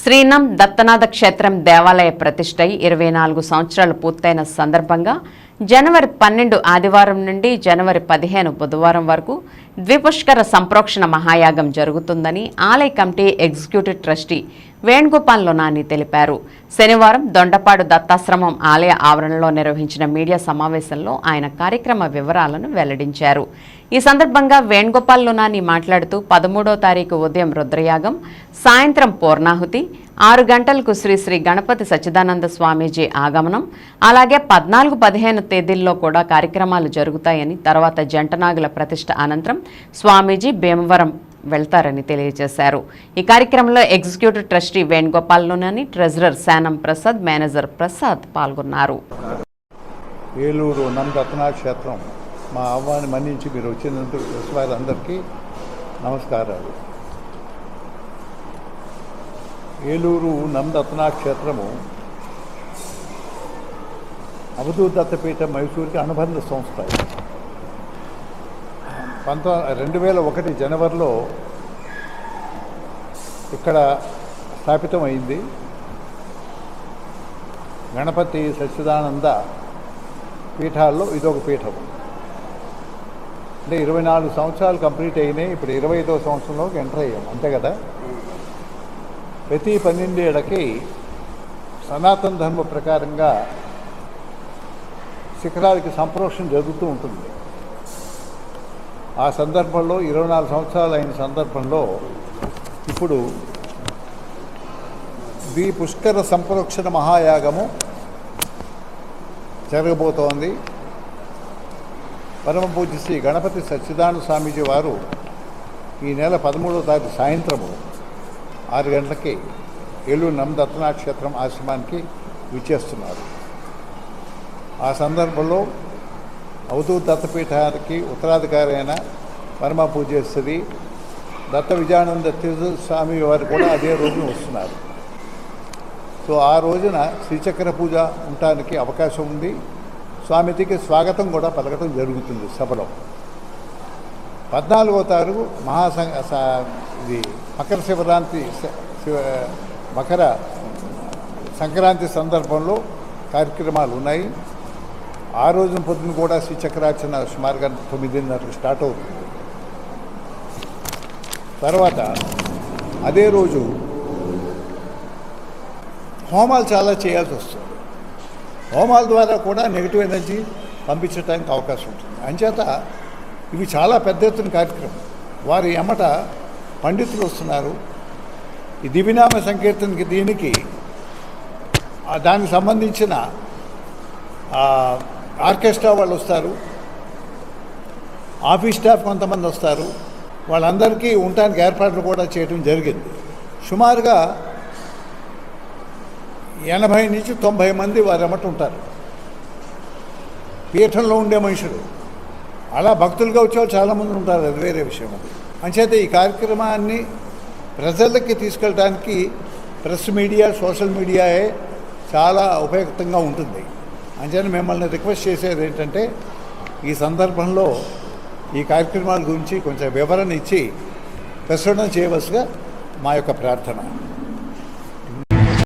శ్రీనం దత్తనాథ క్షేత్రం దేవాలయ ప్రతిష్ట ఇరవై నాలుగు సంవత్సరాలు పూర్తయిన సందర్భంగా జనవరి పన్నెండు ఆదివారం నుండి జనవరి పదిహేను బుధవారం వరకు ద్విపుష్కర సంప్రోక్షణ మహాయాగం జరుగుతుందని ఆలయ కమిటీ ఎగ్జిక్యూటివ్ ట్రస్టీ వేణుగోపాల్ లోనాని తెలిపారు. శనివారం దొండపాడు దత్తాశ్రమం ఆలయ ఆవరణలో నిర్వహించిన మీడియా సమావేశంలో ఆయన కార్యక్రమ వివరాలను వెల్లడించారు. ఈ సందర్భంగా వేణుగోపాల్ లోనాని మాట్లాడుతూ పదమూడో తారీఖు ఉదయం రుద్రయాగం సాయంత్రం పూర్ణాహుతి ఆరు గంటలకు శ్రీ శ్రీ గణపతి సచ్చిదానంద స్వామీజీ ఆగమనం అలాగే పద్నాలుగు పదిహేను తేదీల్లో కూడా కార్యక్రమాలు జరుగుతాయని తర్వాత జంటనాగుల ప్రతిష్ట అనంతరం స్వామీజీ భీమవరం వెళ్తారని తెలియజేశారు. ఈ కార్యక్రమంలో ఎగ్జిక్యూటివ్ ట్రస్టీ వేణుగోపాల్ లోనని ట్రెజరర్ శానం ప్రసాద్ మేనేజర్ ప్రసాద్ పాల్గొన్నారు. ఏలూరు నందత్నా క్షేత్రం మా ఆహ్వాన్ని మన్నించి మీరు వచ్చినందుకు వారందరికీ నమస్కారాలు. ఏలూరు నందత్నా క్షేత్రము అవధూత దత్తపీఠ మైసూరుకి అనుబంధ సంస్థ. పంతొమ్మిది పంతొ రెండు వేల ఒకటి జనవరిలో ఇక్కడ స్థాపితమైంది. గణపతి సచ్చిదానంద పీఠాల్లో ఇదొక పీఠం అంటే ఇరవై నాలుగు సంవత్సరాలు కంప్లీట్ అయినాయి. ఇప్పుడు ఇరవై ఐదో సంవత్సరంలోకి ఎంటర్ అయ్యాం. అంతే కదా? ప్రతి పన్నెండేళ్ళకి సనాతన ధర్మ ప్రకారంగా శిఖరాలకి సంప్రోక్షణ జరుగుతూ ఉంటుంది. ఆ సందర్భంలో ఇరవై నాలుగు సంవత్సరాలు అయిన సందర్భంలో ఇప్పుడు ది పుష్కర సంప్రోక్షణ మహాయాగము జరగబోతోంది. పరమ పూజ శ్రీ గణపతి సచ్చిదానంద స్వామీజీ వారు ఈ నెల పదమూడవ తారీఖు సాయంత్రము ఆరు గంటలకి ఏలూరు నమ్మదత్తనాక్షేత్రం ఆశ్రమానికి విచ్చేస్తున్నారు. ఆ సందర్భంలో అవధూత దత్తపీఠానికి ఉత్తరాధికారి అయిన పరమ పూజేశ్వరి దత్త విజయానంద తీర్థ స్వామి వారు కూడా అదే రోజున వస్తున్నారు. సో ఆ రోజున శ్రీచక్ర పూజ ఉండటానికి అవకాశం ఉంది. స్వామితికి స్వాగతం కూడా పలకటం జరుగుతుంది సభలో. పద్నాలుగో తారీఖు మహాసంఘ ఇది మకర శివరాత్రి శివ మకర సంక్రాంతి సందర్భంలో కార్యక్రమాలు ఉన్నాయి. ఆ రోజున పొద్దున కూడా శ్రీచక్రార్చన సుమారుగా తొమ్మిదిన్నరకు స్టార్ట్ అవుతుంది. తర్వాత అదే రోజు హోమాలు చాలా చేయాల్సి వస్తుంది. హోమాల ద్వారా కూడా నెగిటివ్ ఎనర్జీ పంపించడానికి అవకాశం ఉంటుంది. అంచేత ఇవి చాలా పెద్ద ఎత్తున కార్యక్రమం. వారి ఎమట పండితులు వస్తున్నారు. ఈ దివినామ సంకీర్తనకి దీనికి దానికి సంబంధించిన ఆర్కెస్ట్రా వాళ్ళు వస్తారు. ఆఫీస్ స్టాఫ్ కొంతమంది వస్తారు. వాళ్ళందరికీ ఉండటానికి ఏర్పాట్లు కూడా చేయడం జరిగింది. సుమారుగా ఎనభై నుంచి తొంభై మంది వారు ఎమ్మట ఉంటారు. పీఠంలో ఉండే మనుషులు. అలా భక్తులుగా వచ్చేవాళ్ళు చాలామంది ఉంటారు. అది వేరే విషయం అది. అంచేత ఈ కార్యక్రమాన్ని ప్రజలకి తీసుకెళ్ళడానికి ప్రెస్ మీడియా సోషల్ మీడియాయే చాలా ఉపయుక్తంగా ఉంటుంది. అంచేత మిమ్మల్ని రిక్వెస్ట్ చేసేది ఏంటంటే ఈ సందర్భంలో ఈ కార్యక్రమాల గురించి కొంచెం వివరణ ఇచ్చి ప్రసరణ చేయవలసిగా మా యొక్క ప్రార్థన.